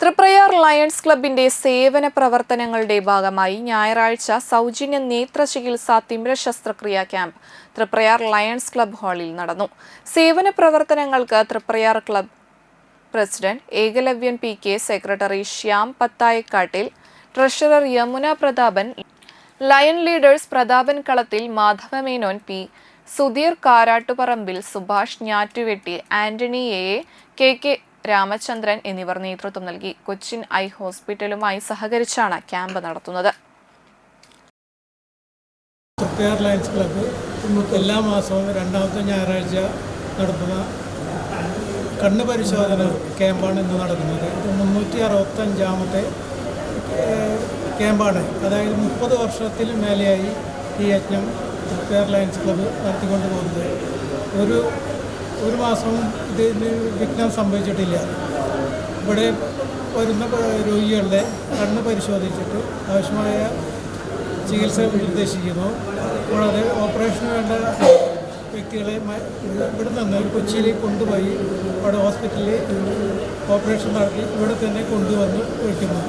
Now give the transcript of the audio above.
Triprayar lions ക്ലബിന്റെ സേവന പ്രവർത്തനങ്ങളുടെ ഭാഗമായി ഞായറാഴ്ച സൗജന്യ നേത്ര ചികിത്സാ തിമിര ശസ്ത്രക്രിയ ക്യാമ്പ് തൃപ്രയാർ ലയൺസ് ക്ലബ് ഹാളിൽ നടന്നു. സേവന പ്രവർത്തനങ്ങൾക്ക് Triprayar club president Ekalavyan P K secretary Shyam Pathayakkattil treasurer Yamuna Prathapan lion leaders Prathapan Kalathil Madhavamenon P Sudheer Karattuparambil Subhash Njattuvetti Antony A K K Ramachandran എന്നിവർ നേതൃത്വം നൽകി കൊച്ചിൻ ഐ ഹോസ്പിറ്റലുമായി സഹകരിച്ചാണ് camp നടത്തുന്നത്. Club club എല്ലാ മാസവും രണ്ടാമത്തെ ഞായറാഴ്ച നടത്തുന്ന കണ്ണ് പരിശോധന ക്യാമ്പാണ് ഇന്ന് നടക്കുന്നത്. ഇത് മുന്നൂറ്റി അറുപത്തഞ്ചാമത്തെ ക്യാമ്പാണ്. അതായത് മുപ്പത് വർഷത്തിൽ മേലെയായി ഈ യജ്ഞം എയർലൈൻസ് ക്ലബ്ബ് നടത്തിക്കൊണ്ട് പോകുന്നത് ഒരു ഒരു മാസവും ഇതിന് വിഘ്നം സംഭവിച്ചിട്ടില്ല. ഇവിടെ വരുന്ന രോഗികളുടെ കണ്ണ് പരിശോധിച്ചിട്ട് ആവശ്യമായ ചികിത്സ നിർദ്ദേശിക്കുന്നു കൂടാതെ ഓപ്പറേഷന് വേണ്ട വ്യക്തികളെ ഇവിടെ നിന്ന് കൊച്ചിയിലേക്ക് കൊണ്ടുപോയി അവിടെ ഹോസ്പിറ്റലിൽ ഓപ്പറേഷൻ നടത്തി ഇവിടെ തന്നെ കൊണ്ടുവന്ന് വയ്ക്കുന്നു